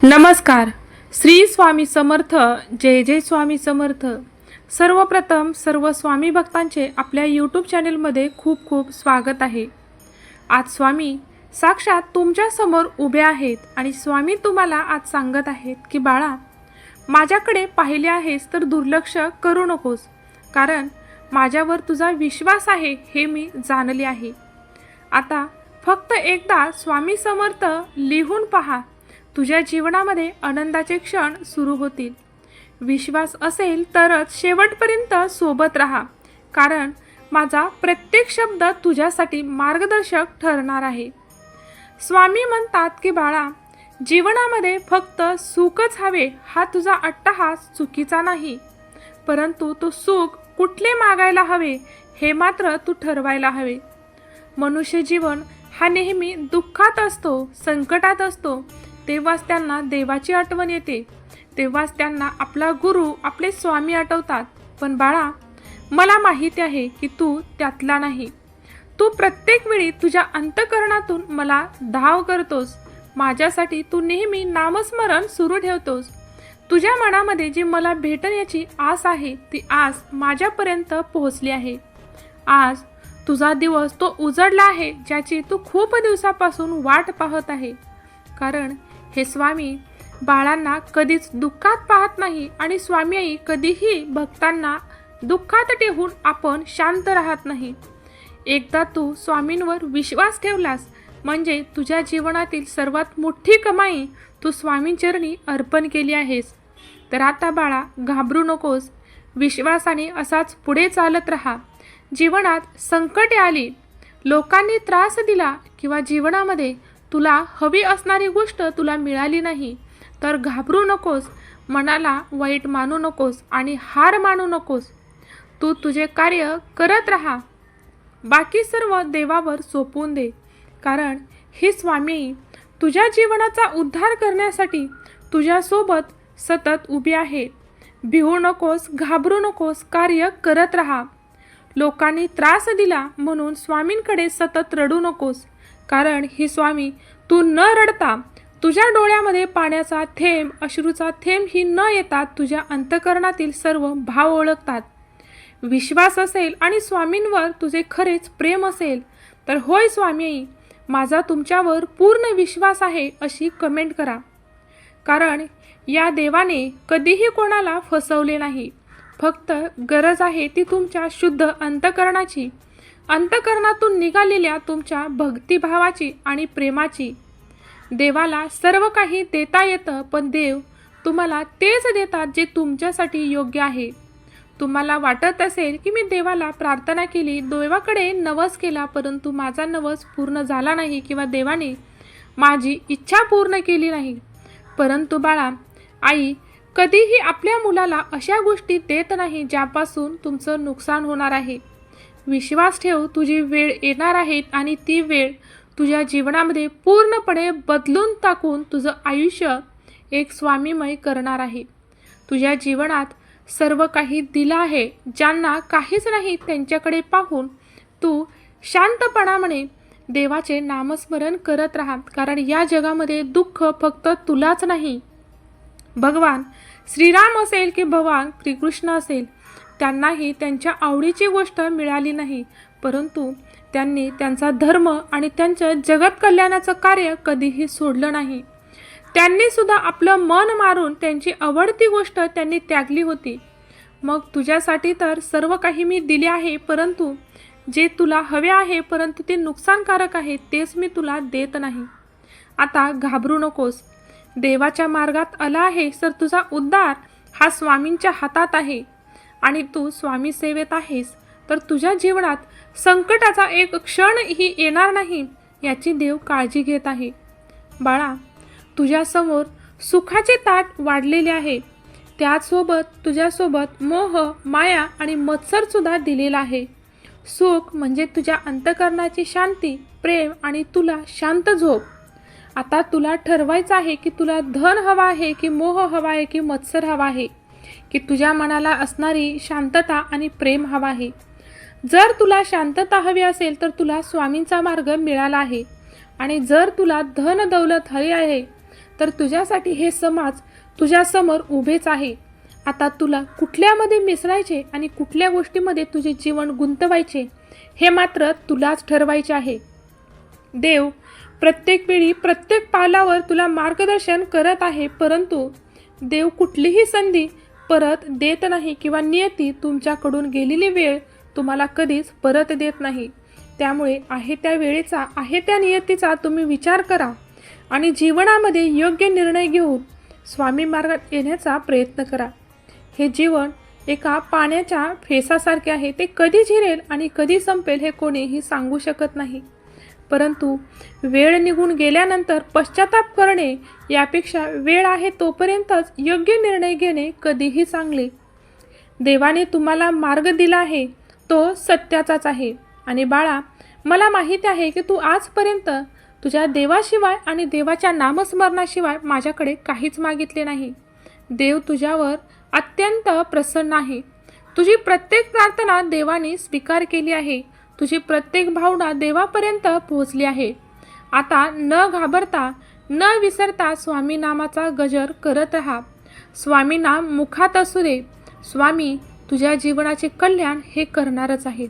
नमस्कार. श्री स्वामी समर्थ जय जय स्वामी समर्थ. सर्वप्रथम सर्व स्वामी भक्तांचे आपल्या यूट्यूब चॅनेलमध्ये खूप खूप स्वागत आहे. आज स्वामी साक्षात तुमच्यासमोर उभे आहेत आणि स्वामी तुम्हाला आज सांगत आहेत की बाळा माझ्याकडे पाहिले आहेस तर दुर्लक्ष करू नकोस कारण माझ्यावर तुझा विश्वास आहे हे मी जाणले आहे. आता फक्त एकदा स्वामी समर्थ लिहून पहा तुझ्या जीवनामध्ये आनंदाचे क्षण सुरू होतील. विश्वास असेल तरच शेवटपर्यंत सोबत राहा. कारण माझा प्रत्येक शब्द तुझ्यासाठी मार्गदर्शक ठरणार आहे. स्वामी म्हणतात की बाळा जीवनामध्ये फक्त सुखच हवे हा तुझा अट्टहास चुकीचा नाही. परंतु तो सुख कुठले मागायला हवे हे मात्र तू ठरवायला हवे. मनुष्य जीवन हा नेहमी दुःखात असतो संकटात असतो. तेव्हाच त्यांना देवाची आठवण येते. तेव्हाच त्यांना आपला गुरु आपले स्वामी आठवतात. पण बाळा मला माहिती आहे की तू त्यातला नाही. तू प्रत्येक वेळी तुझ्या अंतकरणातून मला धाव करतोस. माझ्यासाठी तू नेहमी नामस्मरण सुरू ठेवतोस. तुझ्या मनामध्ये जी मला भेटण्याची आस आहे ती आस माझ्यापर्यंत पोहोचली आहे. आज तुझा दिवस तो उजडला आहे ज्याची तू खूप दिवसापासून वाट पाहत आहे. कारण हे स्वामी बाळांना कधीच दुःखात पाहत नाही आणि स्वामी आई कधीही भक्तांना दुःखात ठेवून आपण शांत राहत नाही. एकदा तू स्वामींवर विश्वास ठेवलास म्हणजे तुझ्या जीवनातील सर्वात मोठी कमाई तू स्वामींचरणी अर्पण केली आहेस. तर आता बाळा घाबरू नकोस. विश्वासाने असाच पुढे चालत राहा. जीवनात संकटे आली लोकांनी त्रास दिला किंवा जीवनामध्ये तुला हवी असणारी गोष्ट तुला मिळाली नाही तर घाबरू नकोस मनाला वाईट मानू नकोस आणि हार मानू नकोस. तू तुझे कार्य करत राहा. बाकी सर्व देवावर सोपवून दे कारण हे स्वामी तुझ्या जीवनाचा उद्धार करण्यासाठी तुझ्यासोबत सतत उभी आहे भिवू नकोस घाबरू नकोस कार्य करत राहा. लोकांनी त्रास दिला म्हणून स्वामींकडे सतत रडू नकोस. कारण हे स्वामी तू न रडता तुझ्या डोळ्यामध्ये पाण्याचा थेंब अश्रूचा थेंब ही न येता तुझ्या अंतकरणातील सर्व भाव ओळखतात. विश्वास असेल आणि स्वामींवर तुझे खरेच प्रेम असेल तर होय स्वामी माझा तुमच्यावर पूर्ण विश्वास आहे अशी कमेंट करा. कारण या देवाने कधीही कोणाला फसवले नाही. फक्त गरज आहे ती तुमच्या शुद्ध अंतकरणाची. अंतकरणातून निघालेल्या तुमच्या भक्तिभावाची आणि प्रेमाची. देवाला सर्व काही देता येतं पण देव तुम्हाला तेच देतात जे तुमच्यासाठी योग्य आहे. तुम्हाला वाटत असेल की मी देवाला प्रार्थना केली देवाकडे नवस केला परंतु माझा नवस पूर्ण झाला नाही किंवा देवाने माझी इच्छा पूर्ण केली नाही. परंतु बाळा आई कधीही आपल्या मुलाला अशा गोष्टी देत नाही ज्यापासून तुमचं नुकसान होणार आहे. विश्वास ठेव तुझी वेळ येणार आहे आणि ती वेळ तुझ्या जीवनामध्ये पूर्णपणे बदलून टाकून तुझं आयुष्य एक स्वामीमय करणार आहे. तुझ्या जीवनात सर्व काही दिलं आहे ज्यांना काहीच नाही त्यांच्याकडे पाहून तू शांतपणाने देवाचे नामस्मरण करत राहा कारण या जगामध्ये दुःख फक्त तुलाच नाही. भगवान श्रीराम असेल की भगवान श्रीकृष्ण असेल त्यांनाही त्यांच्या आवडीची गोष्ट मिळाली नाही. परंतु त्यांनी त्यांचा धर्म आणि त्यांचं जगत कल्याणाचं कार्य कधीही सोडलं नाही. त्यांनी सुद्धा आपलं मन मारून त्यांची आवडती गोष्ट त्यांनी त्यागली होती. मग तुझ्यासाठी तर सर्व काही मी दिले आहे परंतु जे तुला हवे आहे परंतु ते नुकसानकारक आहे तेच मी तुला देत नाही. आता घाबरू नकोस. देवाच्या मार्गात आला आहे तर तुझा उद्धार हा स्वामींच्या हातात आहे. आणि तू स्वामी सेवेत आहेस तर तुझ्या जीवनात संकटाचा एक क्षणही येणार नाही याची देव काळजी घेत आहे. बाळा तुझ्यासमोर सुखाचे ताट वाढलेले आहे. त्याचसोबत तुझ्यासोबत मोह माया आणि मत्सरसुद्धा दिलेला आहे. सुख म्हणजे तुझ्या अंतकरणाची शांती प्रेम आणि तुला शांत झोप. आता तुला ठरवायचं आहे की तुला धन हवा आहे की मोह हवा आहे की मत्सर हवा आहे. की तुझ्या मनाला असणारी शांतता आणि प्रेम हवा आहे. जर तुला शांतता हवी असेल तर तुला स्वामींचा मार्ग मिळाला आहे. आणि जर तुला धन दौलत हवी आहे तर तुझ्यासाठी हे समाज तुझ्यासमोर उभेच आहे. आता तुला कुठल्यामध्ये मिसळायचे आणि कुठल्या गोष्टीमध्ये तुझे जीवन गुंतवायचे हे मात्र तुलाच ठरवायचे आहे. देव प्रत्येक वेळी प्रत्येक पावलावर तुला मार्गदर्शन करत आहे परंतु देव कुठलीही संधी परत देत नाही किंवा नियती तुमच्याकडून गेलेली वेळ तुम्हाला कधीच परत देत नाही. त्यामुळे आहे त्या वेळेचा आहे त्या नियतीचा तुम्ही विचार करा आणि जीवनामध्ये योग्य निर्णय घेऊन स्वामी मार्गात येण्याचा प्रयत्न करा. हे जीवन एका पाण्याच्या फेसासारखे आहे. ते कधी झिरेल आणि कधी संपेल हे कोणीही सांगू शकत नाही. परंतु वेळ निघून गेल्यानंतर पश्चाताप करणे यापेक्षा वेळ आहे तोपर्यंतच योग्य निर्णय घेणे कधीही चांगले. देवाने तुम्हाला मार्ग दिला आहे तो सत्याचाच आहे. आणि बाळा मला माहिती आहे की तू आजपर्यंत तुझ्या देवाशिवाय आणि देवाच्या नामस्मरणाशिवाय माझ्याकडे काहीच मागितले नाही. देव तुझ्यावर अत्यंत प्रसन्न आहे. तुझी प्रत्येक प्रार्थना देवाने स्वीकार केली आहे. तुझी प्रत्येक भावना देवापर्यंत पोहोचली आहे. आता न घाबरता न विसरता स्वामी नामाचा गजर करत राहा. स्वामी नाम मुखात असू दे. स्वामी तुझ्या जीवनाचे कल्याण हे करणारच आहेत.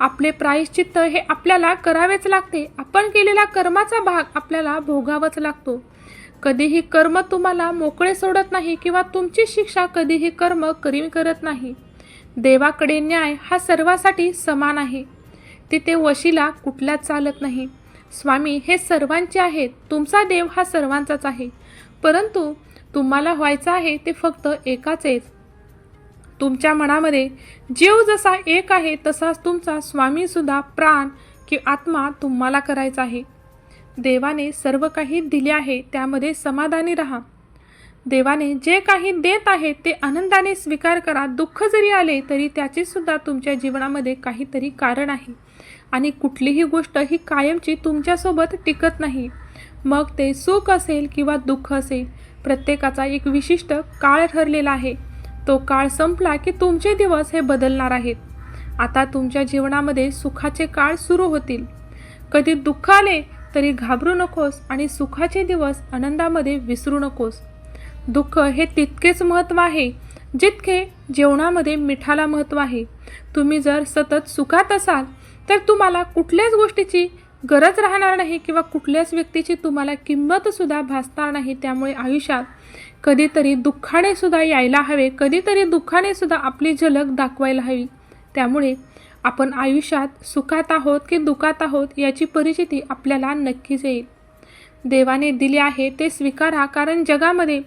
आपले प्रायश्चित्त हे आपल्याला करावेच लागते. आपण केलेल्या कर्माचा भाग आपल्याला भोगावाच लागतो. कधीही कर्म तुम्हाला मोकळे सोडत नाही किंवा तुमची शिक्षा कधीही कर्म कमी करत नाही. देवाकडे न्याय हा सर्वासाठी समान आहे. तिथे वशीला कुठला चालत नाही. स्वामी हे सर्वांचे आहेत. तुमचा देव हा सर्वांचाच आहे. परंतु तुम्हाला व्हायचं आहे ते फक्त एकाच आहेत तुमच्या मनामध्ये जीव जसा एक आहे तसाच तुमचा स्वामीसुद्धा प्राण कि आत्मा तुम्हाला करायचा आहे. देवाने सर्व काही दिले आहे त्यामध्ये समाधानी राहा. देवाने जे काही देत आहे ते आनंदाने स्वीकार करा. दुःख जरी आले तरी त्याचेसुद्धा तुमच्या जीवनामध्ये काहीतरी कारण आहे. आणि कुठलीही गोष्ट ही कायमची तुमच्यासोबत टिकत नाही. मग ते सुख असेल किंवा दुःख असेल प्रत्येकाचा एक विशिष्ट काळ ठरलेला आहे. तो काळ संपला की तुमचे दिवस हे बदलणार आहेत. आता तुमच्या जीवनामध्ये सुखाचे काळ सुरू होतील. कधी दुःख आले तरी घाबरू नकोस आणि सुखाचे दिवस आनंदामध्ये विसरू नकोस. दुःख हे तितकेच महत्त्व आहे जितके जेवणामध्ये मिठाला महत्त्व आहे. तुम्ही जर सतत सुखात असाल तर तुम्हाला कुठल्याच गोष्टीची गरज राहणार नाही किंवा कुठल्याच व्यक्तीची तुम्हाला किंमतसुद्धा भासणार नाही. त्यामुळे आयुष्यात कधीतरी दुःखाने सुद्धा यायला हवे कधीतरी दुःखाने सुद्धा आपली झलक दाखवायला हवी. त्यामुळे आपण आयुष्यात सुखात आहोत की दुखात आहोत याची परिचिती आपल्याला नक्कीच येईल. देवाने दिले आहे ते स्वीकारा कारण जगामध्ये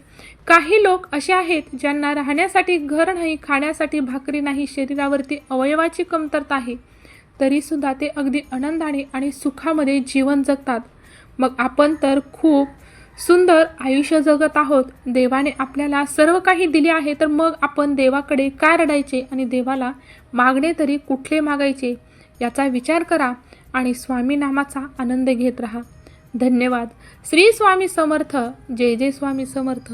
काही लोक असे आहेत ज्यांना राहण्यासाठी घर नाही खाण्यासाठी भाकरी नाही शरीरावरती अवयवाची कमतरता आहे. तरीसुद्धा ते अगदी आनंदाने आणि सुखामध्ये जीवन जगतात. मग आपण तर खूप सुंदर आयुष्य जगत आहोत. देवाने आपल्याला सर्व काही दिले आहे तर मग आपण देवाकडे काय रडायचे आणि देवाला मागणे तरी कुठले मागायचे? याचा विचार करा आणि स्वामी नामाचा आनंद घेत राहा. धन्यवाद. श्री स्वामी समर्थ. जय जय स्वामी समर्थ.